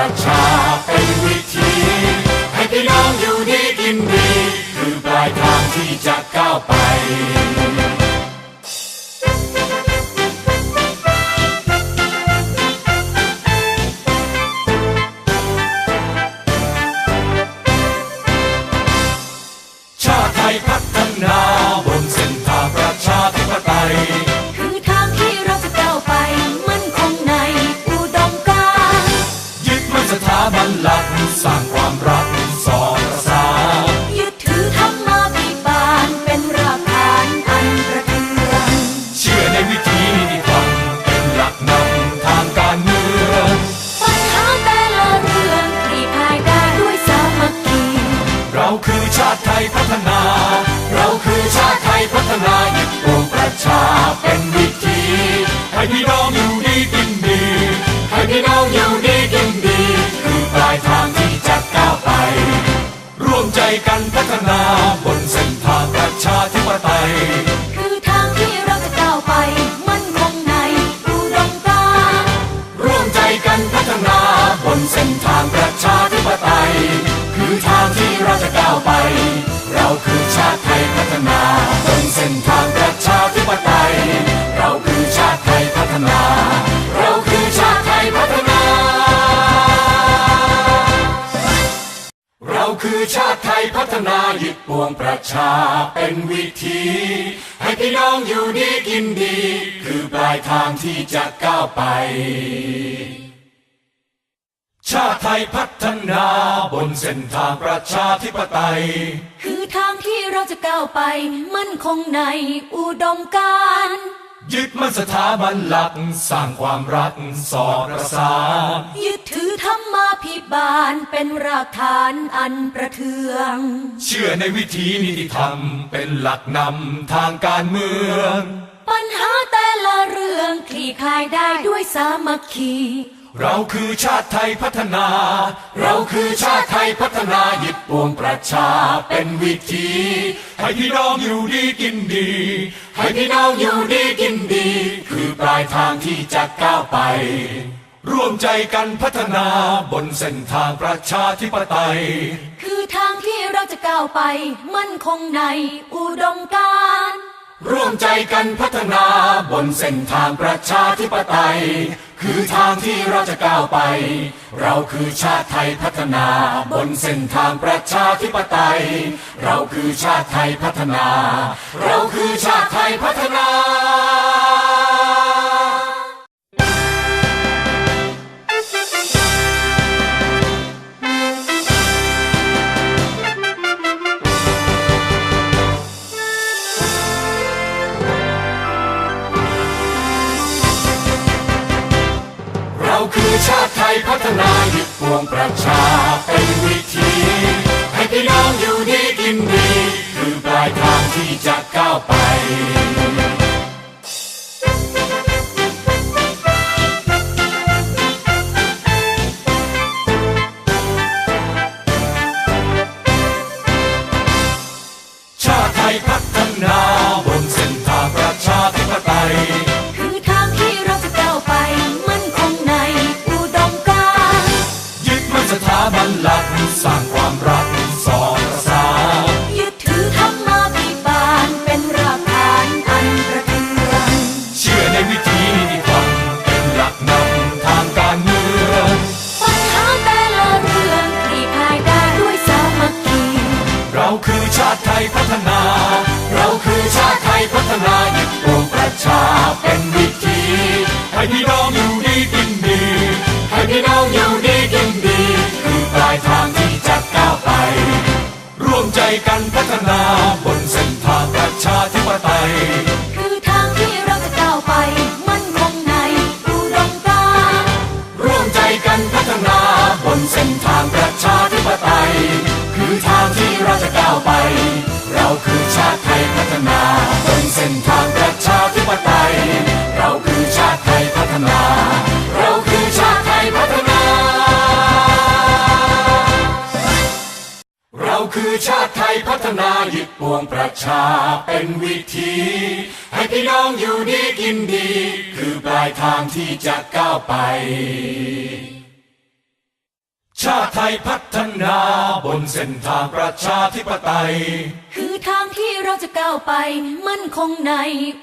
a child. ให้พี่น้องอยู่ดีกินดีให้พี่น้องอยู่ดีกินดีคือปลายทางที่จะก้าวไป ร่วมใจกันพัฒนาบนเส้นทางประชาธิปไตยคือทางที่เราจะก้าวไป มั่นคงในอุดมการณ์ร่วมใจกันพัฒนาบนเส้นทางประชาธิปไตยคือทางที่เราจะก้าวไป เราคือชาติไทยพัฒนา นา เราคือชาติไทยพัฒนา เราคือชาติไทยพัฒนายึดปวงประชาเป็นวิธี ให้พี่น้องอยู่ดีกินดี คือปลายทางที่จะก้าวไป ชาติไทยพัฒนาบนเส้นทางประชาธิปไตย คือทางที่เราจะก้าวไป มั่นคงในอุดมการณ์ ยึดมั่นสถาบันหลัก สร้างความรักสอดประสานยึดถือธรรมาภิบาลเป็นรากฐานอันประเทือง เชื่อในวิธีนิติธรรมเป็นหลักนำทางการเมือง ปัญหาแต่ละเรื่องคลี่คลายได้ด้วยสามัคคี เราคือชาติไทยพัฒนา เราคือชาติไทยพัฒนายึดปวงประชาเป็นวิธี ให้พี่น้องอยู่ดีกินดี ให้พี่น้องอยู่ดีกินดี คือปลายทางที่จะก้าวไป ร่วมใจกันพัฒนาบนเส้นทางประชาธิปไตย คือทางที่เราจะก้าวไป มั่นคงในอุดมการณ์ร่วมใจกันพัฒนาบนเส้นทางประชาธิปไตย คือทางที่เราจะก้าวไป เราคือชาติไทยพัฒนา บนเส้นทางประชาธิปไตย เราคือชาติไทยพัฒนา เราคือชาติไทยพัฒนา ปวงประชาเป็นวิธี ให้พี่น้องอยู่ดีกินดี คือปลายทางที่จะก้าวไป มันสถาบันหลักสร้างความรักสองประสานยึดถือธรรมาภิบาลเป็นรากฐานอันประเทืองเชื่อในวิธีนิติธรรมเป็นหลักนำทางการเมืองปัญหาแต่ละเรื่องคลี่คลายได้ด้วยสามัคคีเราคือชาติไทยพัฒนา เราคือชาติไทยพัฒนายึดปวประชาเป็นวิธีให้พี่น้องอยู่ ฒนาบนเส้นทางประชาธิปไตยาเป็นวิธีให้พี่น้องอยู่ดีกินดี คือปลายทางที่จะก้าวไป ชาติไทยพัฒนาบนเส้นทางประชาธิปไตย คือทางที่เราจะก้าวไป มั่นคงใน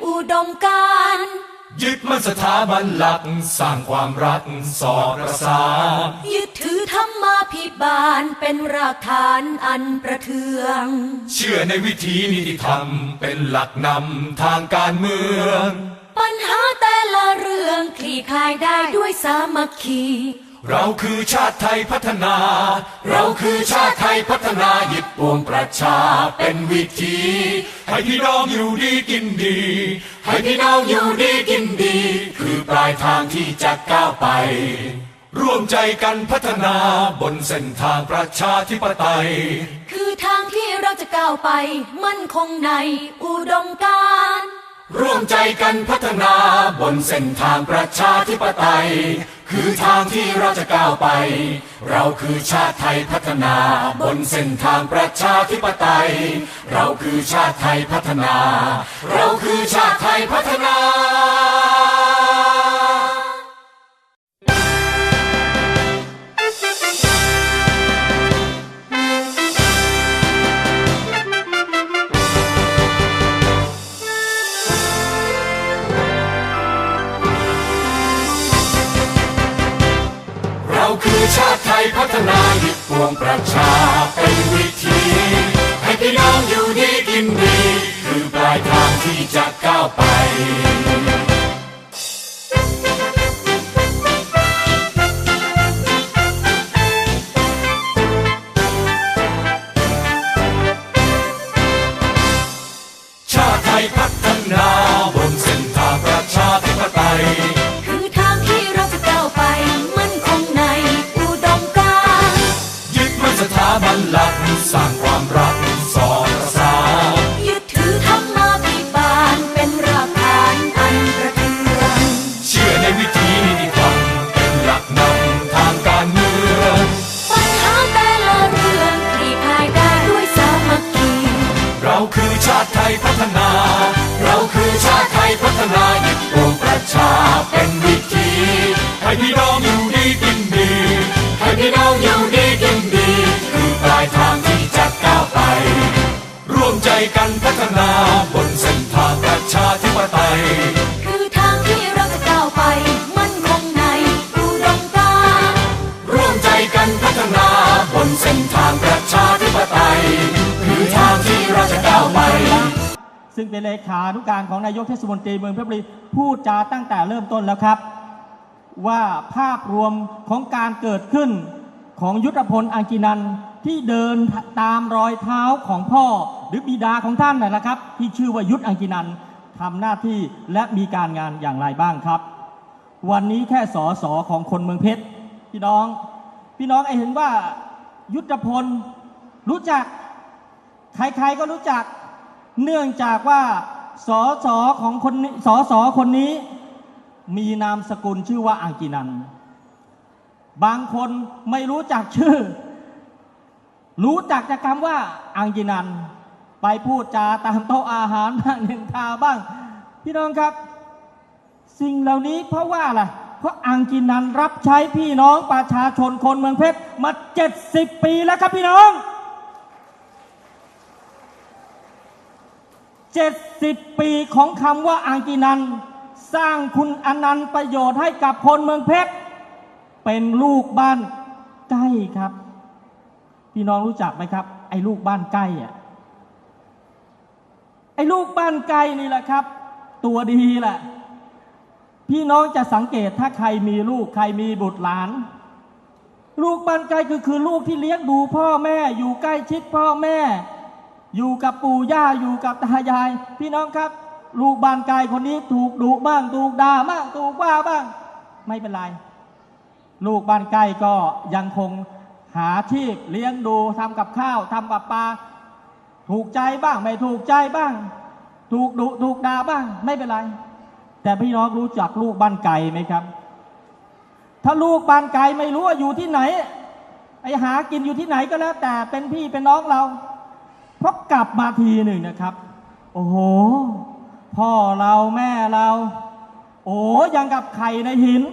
อุดมการ ยึดมั่นสถาบันหลัก สร้างความรักสอดประสานยึดถือธรรมาภิบาลเป็นรากฐานอันประเทือง เชื่อในวิธีนิติธรรมเป็นหลักนำทางการเมือง ปัญหาแต่ละเรื่องคลี่คลายได้ด้วยสามัคคี เราคือชาติไทยพัฒนา เราคือชาติไทยพัฒนายึดปวงประชาเป็นวิธี ให้พี่น้องอยู่ดีกินดี ให้พี่น้องอยู่ดีกินดี คือปลายทางที่จะก้าวไป ร่วมใจกันพัฒนาบนเส้นทางประชาธิปไตย คือทางที่เราจะก้าวไป มั่นคงในอุดมการณ์ร่วมใจกันพัฒนาบนเส้นทางประชาธิปไตย คือทางที่เราจะก้าวไป เราคือชาติไทยพัฒนา บนเส้นทางประชาธิปไตย เราคือชาติไทยพัฒนา เราคือชาติไทยพัฒนา นายึดปวงประชาเป็นวิธี ให้พี่น้องอยู่ดีกินดี คือปลายทางที่จะก้าวไป ให้พี่น้องอยู่ดีกินดี ให้พี่น้องอยู่ดีกินดี คือปลายทางที่จะก้าวไป ร่วมใจกันพัฒนาบนเส้นทางประชาธิปไตย คือทางที่เราจะก้าวไป มั่นคงในอุดมการณ์ร่วมใจกันพัฒนาบนเส้นทางประชาธิปไตย คือทางที่เราจะก้าวไป ซึ่งเป็นเลขานุการของนายกเทศมนตรีเมืองเพชรบุรีพูดจาตั้งแต่เริ่มต้นแล้วครับ ว่าภาพรวมของการเกิดขึ้นของยุทธพลอังกินันที่เดินตามรอยเท้าของพ่อหรือบิดาของท่านนั่นแหละครับ ที่ชื่อว่ายุทธอังกินันทำหน้าที่และมีการงานอย่างไรบ้างครับ วันนี้แค่สอสอของคนเมืองเพชรพี่น้อง พี่น้องไอเห็นว่ายุทธพลรู้จักใครๆก็รู้จัก เนื่องจากว่าสอสอของคนสอสอคนนี้ มีนามสกุลชื่อว่าอังกินัน บางคนไม่รู้จักชื่อ รู้จักจากคำว่าอังกินัน ไปพูดจาตามโต๊ะอาหารบ้างนินทาบ้าง พี่น้องครับ สิ่งเหล่านี้เพราะว่าอะไรเพราะอังกินันรับใช้พี่น้องประชาชนคนเมืองเพชรมา70ปีแล้วครับพี่น้อง70ปีของคำว่าอังกินัน สร้างคุณอนันต์ประโยชน์ให้กับคนเมืองเพชร เป็นลูกบ้านใกล้ครับ พี่น้องรู้จักไหมครับ ไอ้ลูกบ้านใกล้อะไอ้ลูกบ้านใกล้นี่แหละครับ ตัวดีแหละ พี่น้องจะสังเกตถ้าใครมีลูกใครมีบุตรหลาน ลูกบ้านใกล้คือคือลูกที่เลี้ยงดูพ่อแม่ อยู่ใกล้ชิดพ่อแม่ อยู่กับปู่ย่าอยู่กับตายาย พี่น้องครับ ลูกบ้านไกลคนนี้ถูกดุบ้าง ถูกด่าบ้างถูกว่าบ้าง ไม่เป็นไร ลูกบ้านใกล้ก็ยังคงหาชีพเลี้ยงดูทำกับข้าวทำกับปลาถูกใจบ้างไม่ถูกใจบ้าง ถูกดุถูกด่าบ้าง ไม่เป็นไร แต่พี่น้องรู้จักลูกบ้านไก่ไหมครับ ถ้าลูกบ้านไก่ไม่รู้ว่าอยู่ที่ไหน ไอหากินอยู่ที่ไหนก็แล้ว แต่เป็นพี่เป็นน้องเราพอกลับมาทีหนึ่งนะครับ โอ้โห พ่อเราแม่เรา โอ้ยังกับไข่ในหิน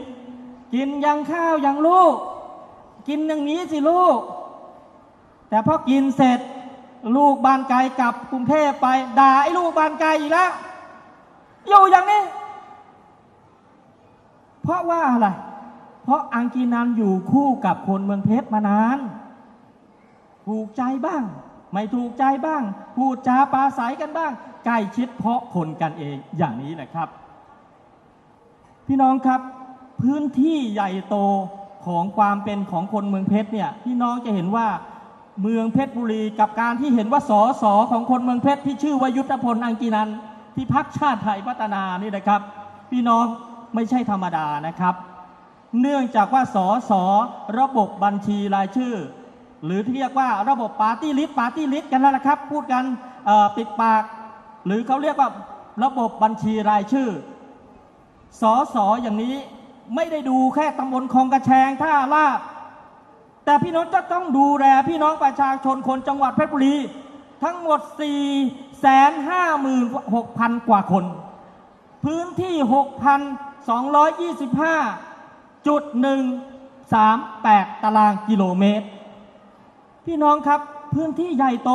กินยังข้าวยังลูก กินอย่างนี้สิลูก แต่พอกินเสร็จ ลูกบ้านไกลกลับกรุงเทพไปด่าไอ้ลูกบ้านไกลอีกแล้วอยู่อย่างนี้ เพราะว่าอะไร เพราะอังกีนันอยู่คู่กับคนเมืองเพชรมานาน ถูกใจบ้าง ไม่ถูกใจบ้าง พูดจาปาศัยกันบ้าง ใกล้ชิดเพราะคนกันเองอย่างนี้แหละครับ พี่น้องครับ พื้นที่ใหญ่โตของความเป็นของคนเมืองเพชรเนี่ยพี่น้องจะเห็นว่าเมืองเพชรบุรีกับการที่เห็นว่าสอสอของคนเมืองเพชรที่ชื่อว่ายุทธพลอังกีนันท์ที่พักชาติไทยพัฒนานี่นะครับ พี่น้องไม่ใช่ธรรมดานะครับ เนื่องจากว่าสอสอระบบบัญชีรายชื่อ หรือที่เรียกว่าระบบปาร์ตี้ลิสต์ปาร์ตี้ลิสต์กันนั่นแหละครับ พูดกันปิดปาก หรือเขาเรียกว่าระบบบัญชีรายชื่อสอสออย่างนี้ไม่ได้ดูแค่ตำบลคลองกระแชงท่าลาบแต่พี่น้องจะต้องดูแลพี่น้องประชาชนคนจังหวัดเพชรบุรี ทั้งหมด 4 5 6 0 0 0 กว่าคน พื้นที่ 6,225จุด138 ตารางกิโลเมตร พี่น้องครับพื้นที่ใหญ่โต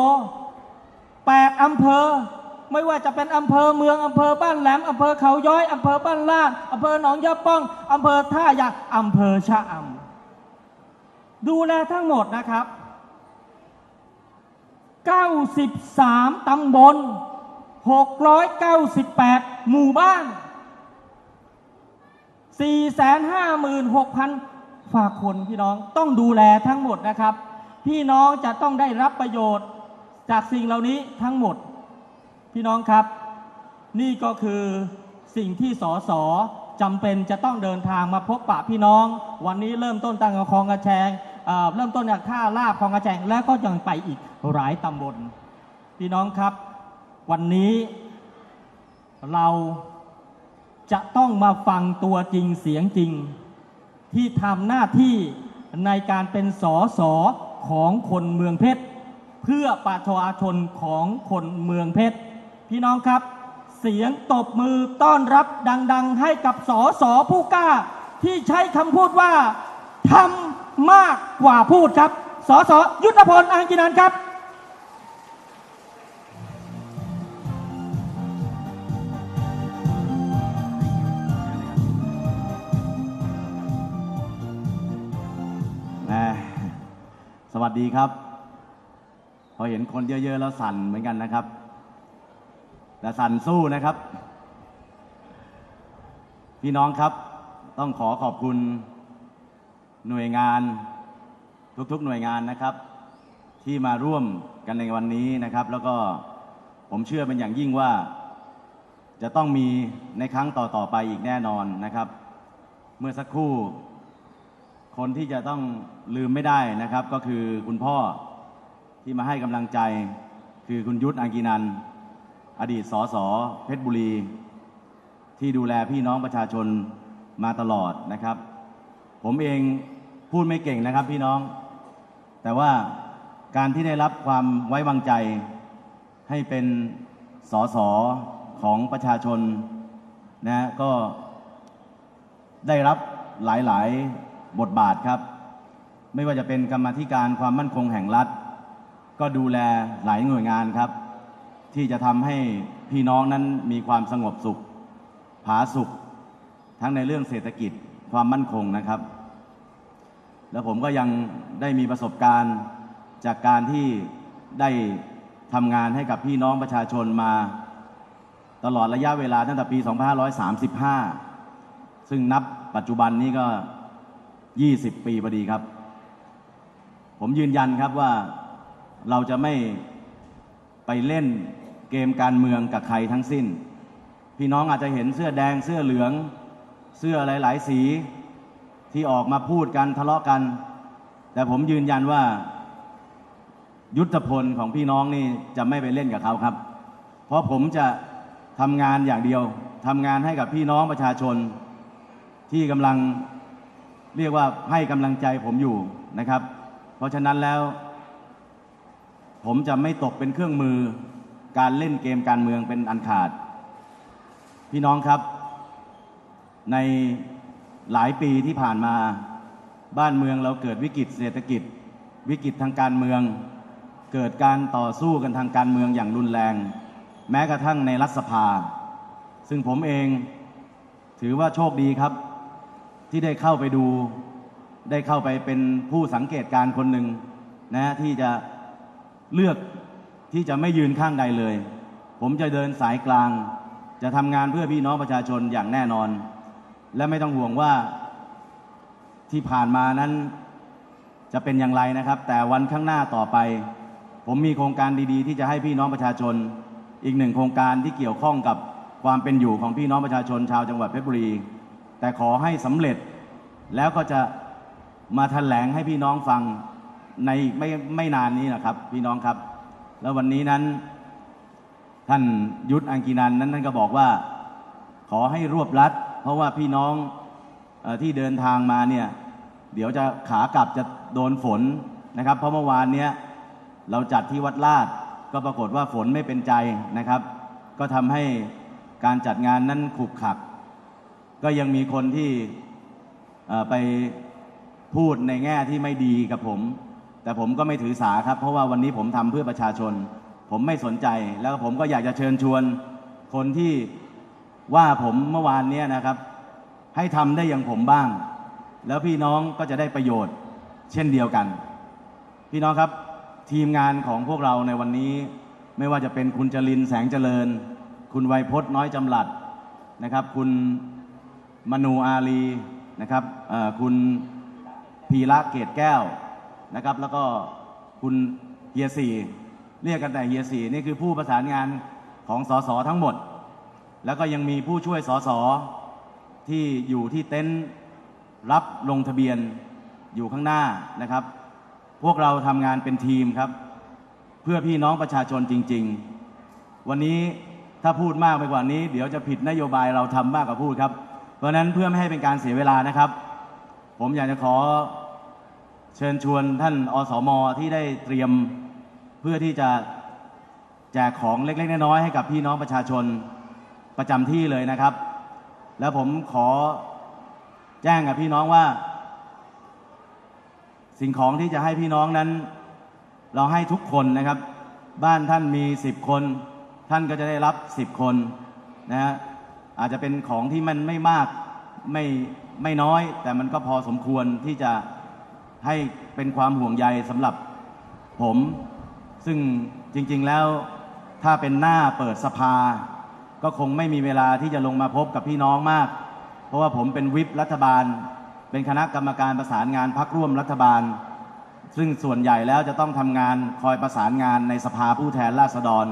8อำเภอ ไม่ว่าจะเป็นอำเภอเมืองอำเภอบ้านแหลมอำเภอเขาย้อยอำเภอบ้านลาดอำเภอหนองยาป้องอำเภอท่ายางอำเภอชะอำดูแลทั้งหมดนะครับ 93 ตำบล 698 หมู่บ้าน 456,000 ฝากคนพี่น้องต้องดูแลทั้งหมดนะครับ พี่น้องจะต้องได้รับประโยชน์จากสิ่งเหล่านี้ทั้งหมด พี่น้องครับ นี่ก็คือสิ่งที่สสจำเป็นจะต้องเดินทางมาพบปะพี่น้อง วันนี้เริ่มต้นตั้งแต่คลองกระแชงเเริ่มต้นจากท่าลาบคลองกระแชงแล้วก็ยังไปอีกหลายตำบล พี่น้องครับ วันนี้เราจะต้องมาฟังตัวจริงเสียงจริง ที่ทำหน้าที่ในการเป็นสอสอ ของคนเมืองเพชร เพื่อประชาชนของคนเมืองเพชร พี่น้องครับ เสียงตบมือต้อนรับดัง ๆ ให้กับสอสอผู้กล้า ที่ใช้คำพูดว่าทำมากกว่าพูดครับ สอสอยุทธพลอังกินันครับ วัสดีครับ พอเห็นคนเยอะๆแล้วสั่นเหมือนกันนะครับ แต่สั่นสู้นะครับ พี่น้องครับ ต้องขอขอบคุณหน่วยงานทุกๆหน่วยงานนะครับ ที่มาร่วมกันในวันนี้นะครับ แล้วก็ผมเชื่อเป็นอย่างยิ่งว่า จะต้องมีในครั้งต่อๆไปอีกแน่นอนนะครับ เมื่อสักครู่ คนที่จะต้องลืมไม่ได้นะครับ ก็คือคุณพ่อที่มาให้กำลังใจ คือคุณยุทธอังกีนัน อดีตสสเพชรบุรี ที่ดูแลพี่น้องประชาชนมาตลอดนะครับ ผมเองพูดไม่เก่งนะครับพี่น้อง แต่ว่าการที่ได้รับความไว้วางใจ ให้เป็นสสของประชาชนนะก็ได้รับหลาย ๆ บทบาทครับ ไม่ว่าจะเป็นกรรมธิการความมั่นคงแห่งรัฐ ก็ดูแลหลายหน่วยงานครับ ที่จะทำให้พี่น้องนั้นมีความสงบสุข ผาสุข ทั้งในเรื่องเศรษฐกิจความมั่นคงนะครับ แล้วผมก็ยังได้มีประสบการณ์จากการที่ได้ทำงานให้กับพี่น้องประชาชนมา ตลอดระยะเวลาตั้งแต่ปี 2535 ซึ่งนับปัจจุบันนี้ก็ 20 ปีพอดีครับ ผมยืนยันครับว่าเราจะไม่ไปเล่นเกมการเมืองกับใครทั้งสิ้น พี่น้องอาจจะเห็นเสื้อแดงเสื้อเหลือง เสื้อหลาย ๆ สีที่ออกมาพูดกันทะเลาะกัน แต่ผมยืนยันว่า ยุทธพลของพี่น้องนี่จะไม่ไปเล่นกับเขาครับ เพราะผมจะทำงานอย่างเดียวทำงานให้กับพี่น้องประชาชนที่กำลัง เรียกว่าให้กำลังใจผมอยู่นะครับ เพราะฉะนั้นแล้ว ผมจะไม่ตกเป็นเครื่องมือการเล่นเกมการเมืองเป็นอันขาด พี่น้องครับ ในหลายปีที่ผ่านมาบ้านเมืองเราเกิดวิกฤตเศรษฐกิจ วิกฤตทางการเมือง เกิดการต่อสู้กันทางการเมืองอย่างรุนแรง แม้กระทั่งในรัฐสภา ซึ่งผมเองถือว่าโชคดีครับ ที่ได้เข้าไปดู ได้เข้าไปเป็นผู้สังเกตการณ์คนหนึ่งนะที่จะเลือกที่จะไม่ยืนข้างใดเลย ผมจะเดินสายกลาง จะทำงานเพื่อพี่น้องประชาชนอย่างแน่นอน และไม่ต้องห่วงว่าที่ผ่านมานั้นจะเป็นอย่างไรนะครับ แต่วันข้างหน้าต่อไป ผมมีโครงการดีๆ ที่จะให้พี่น้องประชาชน อีกหนึ่งโครงการที่เกี่ยวข้องกับความเป็นอยู่ของพี่น้องประชาชนชาวจังหวัดเพชรบุรี แต่ขอให้สำเร็จแล้วก็จะมาแถลงให้พี่น้องฟังในไม่ไม่นานนี้นะครับ พี่น้องครับ แล้ววันนี้นั้น ท่านยุทธอังกีนันนั้นท่านก็บอกว่า ขอให้รวบรัด เพราะว่าพี่น้องอที่เดินทางมาเนี่ย เดี๋ยวจะขากลับจะโดนฝนนะครับ เพราะเมื่อวานเนี้ยเราจัดที่วัดลาด ก็ปรากฏว่าฝนไม่เป็นใจนะครับ ก็ทำให้การจัดงานนั้นขลุกขัก ก็ยังมีคนที่ไปพูดในแง่ที่ไม่ดีกับผม แต่ผมก็ไม่ถือสาครับ เพราะว่าวันนี้ผมทำเพื่อประชาชน ผมไม่สนใจ แล้วผมก็อยากจะเชิญชวน คนที่ว่าผมเมื่อวานนี้นะครับ ให้ทำได้อย่างผมบ้าง แล้วพี่น้องก็จะได้ประโยชน์ เช่นเดียวกัน พี่น้องครับทีมงานของพวกเราในวันนี้ ไม่ว่าจะเป็นคุณจรินแสงเจริญ คุณไวยพจน์น้อยจำหลัดนะครับ คุณ มนูอาลีนะครับคุณพีระเกตแก้วนะครับ แล้วก็คุณเฮียสีเรียกกันแต่เฮียสีนี่คือผู้ประสานงานของสสทั้งหมด แล้วก็ยังมีผู้ช่วยสสที่อยู่ที่เต็นท์รับลงทะเบียนอยู่ข้างหน้านะครับ พวกเราทำงานเป็นทีมครับ เพื่อพี่น้องประชาชนจริง ๆ วันนี้ถ้าพูดมากไปกว่านี้ เดี๋ยวจะผิดนโยบายเราทำมากกว่าพูดครับ เพราะนั้นเพื่อไม่ให้เป็นการเสียเวลานะครับ ผมอยากจะขอเชิญชวนท่านอสมที่ได้เตรียมเพื่อที่จะแจกของเล็ก ๆ น้อยๆให้กับพี่น้องประชาชนประจำที่เลยนะครับ แล้วผมขอแจ้งกับพี่น้องว่า สิ่งของที่จะให้พี่น้องนั้น เราให้ทุกคนนะครับ บ้านท่านมีสิบคน ท่านก็จะได้รับสิบคนนะฮะ อาจจะเป็นของที่มันไม่มากไม่ไม่น้อย แต่มันก็พอสมควรที่จะให้เป็นความห่วงใยสำหรับผม ซึ่งจริง ๆแล้วถ้าเป็นหน้าเปิดสภา ก็คงไม่มีเวลาที่จะลงมาพบกับพี่น้องมาก เพราะว่าผมเป็นวิปรัฐบาล เป็นคณะกรรมการประสานงานพักร่วมรัฐบาล ซึ่งส่วนใหญ่แล้วจะต้องทำงานคอยประสานงานในสภาผู้แทนราษฎร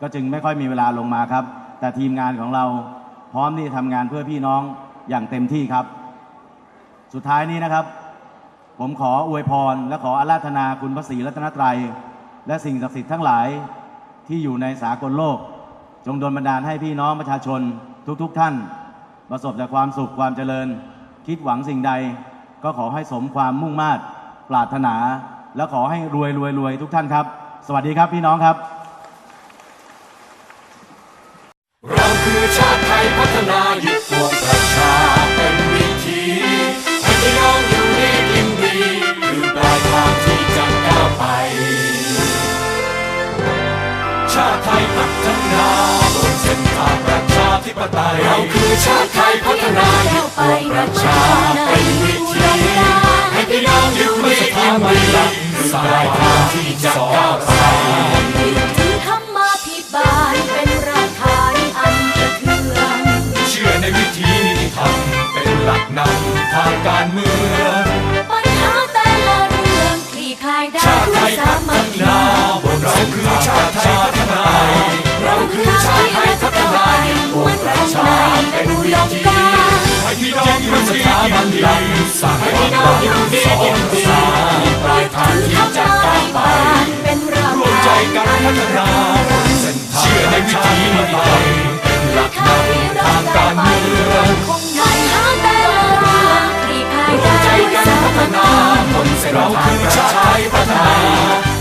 ก็จึงไม่ค่อยมีเวลาลงมาครับ แต่ทีมงานของเรา ร้อมที่จะทำงานเพื่อพี่น้องอย่างเต็มที่ครับ สุดท้ายนี้นะครับ ผมขออวยพร และขออาราธนาคุณพระศรีรัตนตรัย และสิ่งศักดิ์สิทธิ์ทั้งหลายที่อยู่ในสากลโลก จงดลบันดาลให้พี่น้องประชาชนทุกๆทท่าน ประสบแต่ความสุขความเจริญ คิดหวังสิ่งใด ก็ขอให้สมความมุ่งมา่ปรารถนา และขอให้รวยรวยรวยทุกท่านครับ สวัสดีครับพี่น้องครับ เราคื อชาติไทยพัฒนายึดปวงประชาเป็นวิธีให้พี่น้องอยู่ดีกินดีคือปลายทางที่จะก้าวไป ชาติไทยพัฒนาบนเส้นทางประชาธิปไตยเราคือชาติไทยพัฒนายึดปวงประชาเป็นวิธีให้พี่น้องอยู่ดีกินดีคือปลายทางที่จะก้าวไป หลักนำทางการเมืองปัญหาแต่ละเรื่องคลี่คลายได้ด้วยสามัฒคคีนาบนเราคือชาติไทยพัฒนาเราคือชาติไทยพัฒนาปวงประชาเป็นวิธีให้พี่น้องอยู่ดีกินดีสั่งให้พี่น้องอยู่ดีกินดีปลายทางที่จะก้าวไปเป็นรากร่วมใจกันพัฒนาเส้นทางเชื่อในวิธีนิธรรมเป็นหลักนำทางการเมือง ฒนาคนเส้นทาคือชาติไทยพัฒนา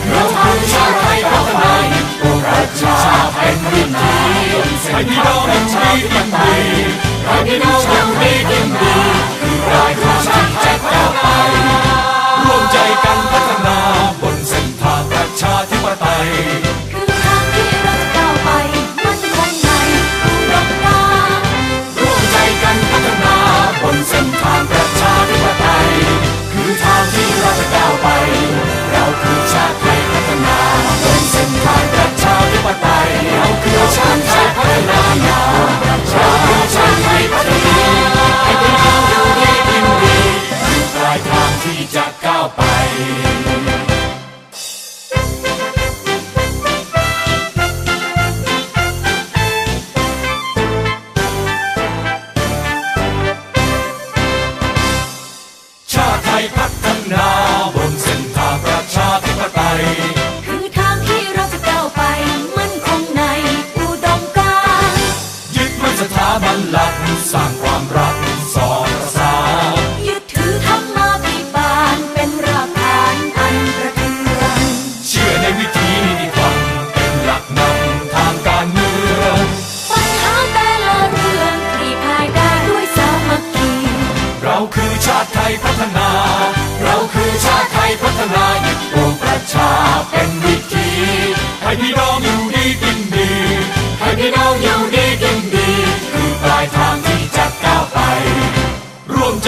เราคือชาติไทยพัฒนาปวงประชาเป็นวิถีให้พี่น้องอยู่ดีกินดีให้พี่น้องอยู่ดีกินดีคือรายของชาติไทยพัฒนายร่วมใจกันพัฒ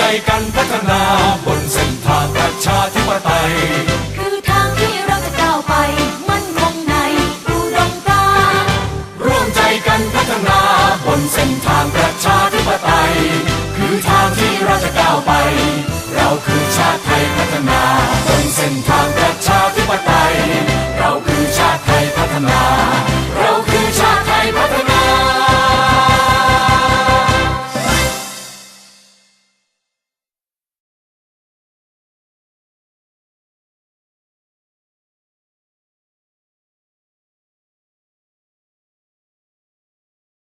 ใจกันพัฒนาบนเส้นทางประชาธิปไตย คือทางที่เราจะก้าวไป มันคงในอุดมการร่วมใจกันพัฒนาบนเส้นทางประชาธิปไตย คือทางที่เราจะก้าวไป เราคือชาติไทยพัฒนาบนเส้นทางประชาธิปไตย เราคือ